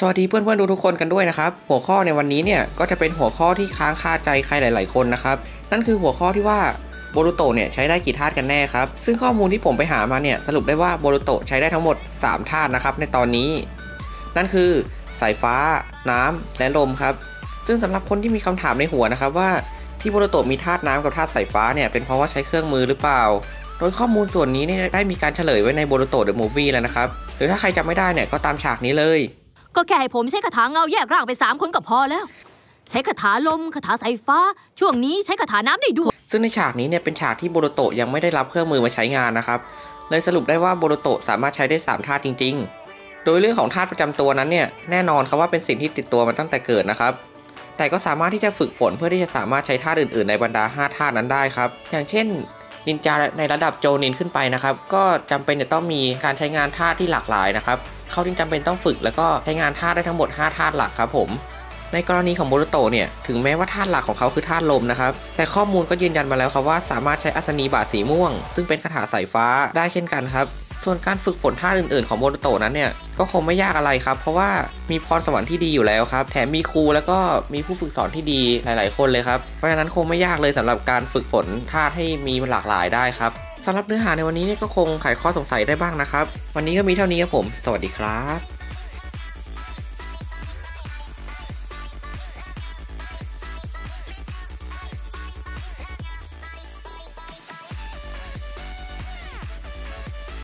สวัสดีเพื่อนๆทุกคนกันด้วยนะครับ หัวข้อในวันนี้เนี่ยก็จะเป็นหัวข้อที่ค้างคาใจใครหลาย ๆ คนนะครับ นั่นคือหัวข้อที่ว่าโบรูโตเนี่ยใช้ได้กี่ธาตุกันแน่ครับ ซึ่งข้อมูลที่ผมไปหามาเนี่ยสรุปได้ว่าโบรูโตใช้ได้ทั้งหมด 3 ธาตุนะครับในตอนนี้ นั่นคือสายฟ้า น้ำและลมครับ ซึ่งสำหรับคนที่มีคำถามในหัวนะครับว่าที่โบรูโตมีธาตุน้ำกับธาตุสายฟ้าเนี่ยเป็นเพราะว่าใช้เครื่องมือหรือเปล่า โดยข้อมูลส่วนนี้ได้มีการเฉลยไว้ในโบรูโตเดอะมูฟวี่แล้วนะครับ หรือถ้าใครจำไม่ได้เนี่ยก็ตามฉากนี้เลย ก็แค่ให้ผมใช้คาถาเงาแยกร่างไปสามคนก็พอแล้ว ใช้คาถาลมคาถาสายฟ้า ช่วงนี้ใช้คาถาน้ำได้ด้วย ซึ่งในฉากนี้เนี่ยเป็นฉากที่โบโรโตะยังไม่ได้รับเครื่องมือมาใช้งานนะครับ เลยสรุปได้ว่าโบโรโตะสามารถใช้ได้3ธาจริง ๆ โดยเรื่องของธาประจำตัวนั้นเนี่ยแน่นอนครับว่าเป็นสิ่งที่ติดตัวมาตั้งแต่เกิดนะครับแต่ก็สามารถที่จะฝึกฝนเพื่อที่จะสามารถใช้ธาอื่น ๆ ในบรรดา5ธานั้นได้ครับ อย่างเช่นนินจาในระดับโจนินขึ้นไปนะครับ ก็จำเป็นจะต้องมีการใช้งานธาที่หลากหลายนะครับ เขาจึงจำเป็นต้องฝึก แล้วก็ใช้งานธาตุได้ทั้งหมด 5 ธาตุหลักครับผมในกรณีของโบรุโตเนี่ยถึงแม้ว่าธาตุหลักของเขาคือธาตุลมนะครับ แต่ข้อมูลก็ยืนยันมาแล้วครับว่าสามารถใช้อัศนีบาทสีม่วง ซึ่งเป็นคาถาสายฟ้าได้เช่นกันครับ ส่วนการฝึกฝนท่าอื่นๆของโบรุโตนั้นเนี่ยก็คงไม่ยากอะไรครับ เพราะว่ามีพรสวรรค์ที่ดีอยู่แล้วครับ แถมมีครูแล้วก็มีผู้ฝึกสอนที่ดีหลาย ๆ คนเลยครับเพราะฉะนั้นคงไม่ยากเลยสำหรับการฝึกฝนท่าให้มีหลากหลายได้ครับ สำหรับเนื้อหาในวันนี้เนี่ยก็คงไขข้อสงสัยได้บ้างนะครับ วันนี้ก็มีเท่านี้ครับผม สวัสดีครับ